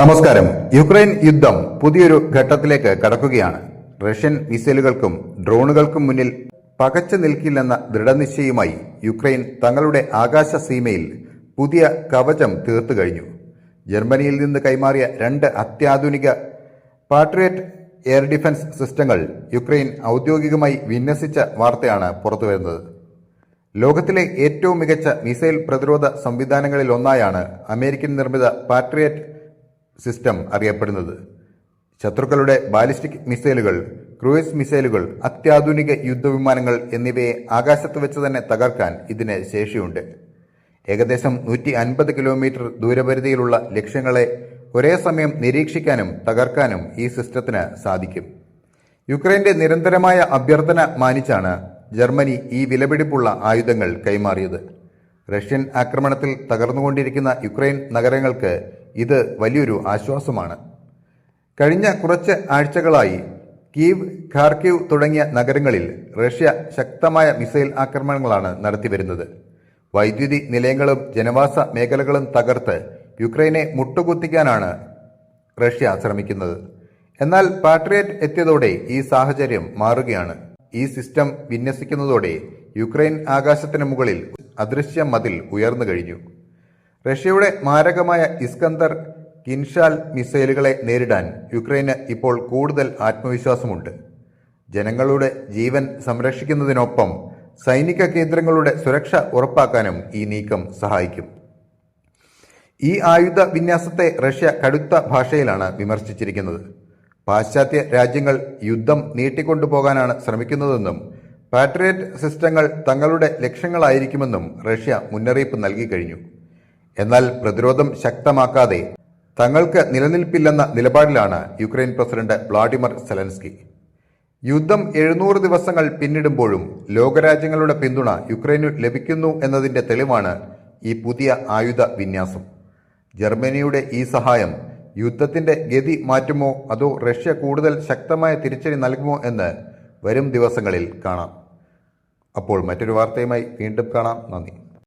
നമസ്കാരം. യുക്രൈൻ യുദ്ധം പുതിയൊരു ഘട്ടത്തിലേക്ക് കടക്കുകയാണ്. റഷ്യൻ മിസൈലുകൾക്കും ഡ്രോണുകൾക്കും മുന്നിൽ പകച്ചു നിൽക്കില്ലെന്ന ദൃഢനിശ്ചയുമായി യുക്രൈൻ തങ്ങളുടെ ആകാശ സീമയിൽ പുതിയ കവചം തീർത്തു കഴിഞ്ഞു. ജർമ്മനിയിൽ നിന്ന് കൈമാറിയ രണ്ട് അത്യാധുനിക പാട്രിയറ്റ് എയർ ഡിഫൻസ് സിസ്റ്റങ്ങൾ യുക്രൈൻ ഔദ്യോഗികമായി വിന്യസിച്ച വാർത്തയാണ് പുറത്തുവരുന്നത്. ലോകത്തിലെ ഏറ്റവും മികച്ച മിസൈൽ പ്രതിരോധ സംവിധാനങ്ങളിൽ ഒന്നായാണ് അമേരിക്കൻ നിർമ്മിത പാട്രിയറ്റ് സിസ്റ്റം അറിയപ്പെടുന്നത്. ശത്രുക്കളുടെ ബാലിസ്റ്റിക് മിസൈലുകൾ ക്രൂയിസ് മിസൈലുകൾ അത്യാധുനിക യുദ്ധവിമാനങ്ങൾ എന്നിവയെ ആകാശത്ത് വെച്ച് തന്നെ തകർക്കാൻ ഇതിന് ശേഷിയുണ്ട്. ഏകദേശം നൂറ്റി അൻപത് കിലോമീറ്റർ ദൂരപരിധിയിലുള്ള ലക്ഷ്യങ്ങളെ ഒരേ സമയം നിരീക്ഷിക്കാനും തകർക്കാനും ഈ സിസ്റ്റത്തിന് സാധിക്കും. യുക്രൈന്റെ നിരന്തരമായ അഭ്യർത്ഥന മാനിച്ചാണ് ജർമ്മനി ഈ വിലപിടിപ്പുള്ള ആയുധങ്ങൾ കൈമാറിയത്. റഷ്യൻ ആക്രമണത്തിൽ തകർന്നുകൊണ്ടിരിക്കുന്ന യുക്രൈൻ നഗരങ്ങൾക്ക് ഇത് വലിയൊരു ആശ്വാസമാണ്. കഴിഞ്ഞ കുറച്ച് ആഴ്ചകളായി കീവ് ഖാർക്കീവ് തുടങ്ങിയ നഗരങ്ങളിൽ റഷ്യ ശക്തമായ മിസൈൽ ആക്രമണങ്ങളാണ് നടത്തിവരുന്നത്. വൈദ്യുതി നിലയങ്ങളും ജനവാസ മേഖലകളും തകർത്ത് യുക്രൈനെ മുട്ടുകുത്തിക്കാനാണ് റഷ്യ ശ്രമിക്കുന്നത്. എന്നാൽ പാട്രിയറ്റ് എത്തിയതോടെ ഈ സാഹചര്യം മാറുകയാണ്. ഈ സിസ്റ്റം വിന്യസിക്കുന്നതോടെ യുക്രൈൻ ആകാശത്തിന് മുകളിൽ അദൃശ്യ മതിൽ ഉയർന്നു കഴിഞ്ഞു. റഷ്യയുടെ മാരകമായ ഇസ്കന്ദർ കിൻഷാൽ മിസൈലുകളെ നേരിടാൻ യുക്രൈന് ഇപ്പോൾ കൂടുതൽ ആത്മവിശ്വാസമുണ്ട്. ജനങ്ങളുടെ ജീവൻ സംരക്ഷിക്കുന്നതിനൊപ്പം സൈനിക കേന്ദ്രങ്ങളുടെ സുരക്ഷ ഉറപ്പാക്കാനും ഈ നീക്കം സഹായിക്കും. ഈ ആയുധ വിന്യാസത്തെ റഷ്യ കടുത്ത ഭാഷയിലാണ് വിമർശിച്ചിരിക്കുന്നത്. പാശ്ചാത്യ രാജ്യങ്ങൾ യുദ്ധം നീട്ടിക്കൊണ്ടുപോകാനാണ് ശ്രമിക്കുന്നതെന്നും പാട്രിയറ്റ് സിസ്റ്റങ്ങൾ തങ്ങളുടെ ലക്ഷ്യങ്ങളായിരിക്കുമെന്നും റഷ്യ മുന്നറിയിപ്പ് നൽകി കഴിഞ്ഞു. എന്നാൽ പ്രതിരോധം ശക്തമാക്കാതെ തങ്ങൾക്ക് നിലനിൽപ്പില്ലെന്ന നിലപാടിലാണ് യുക്രൈൻ പ്രസിഡന്റ് വ്ളാഡിമർ സെലൻസ്കി. യുദ്ധം എഴുന്നൂറ് ദിവസങ്ങൾ പിന്നിടുമ്പോഴും ലോകരാജ്യങ്ങളുടെ പിന്തുണ യുക്രൈനു ലഭിക്കുന്നു എന്നതിന്റെ തെളിവാണ് ഈ പുതിയ ആയുധ വിന്യാസം. ജർമ്മനിയുടെ ഈ സഹായം യുദ്ധത്തിന്റെ ഗതി മാറ്റുമോ അതോ റഷ്യ കൂടുതൽ ശക്തമായ തിരിച്ചടി നൽകുമോ എന്ന് വരും ദിവസങ്ങളിൽ കാണാം. അപ്പോൾ മറ്റൊരു വാർത്തയുമായി വീണ്ടും കാണാം. നന്ദി.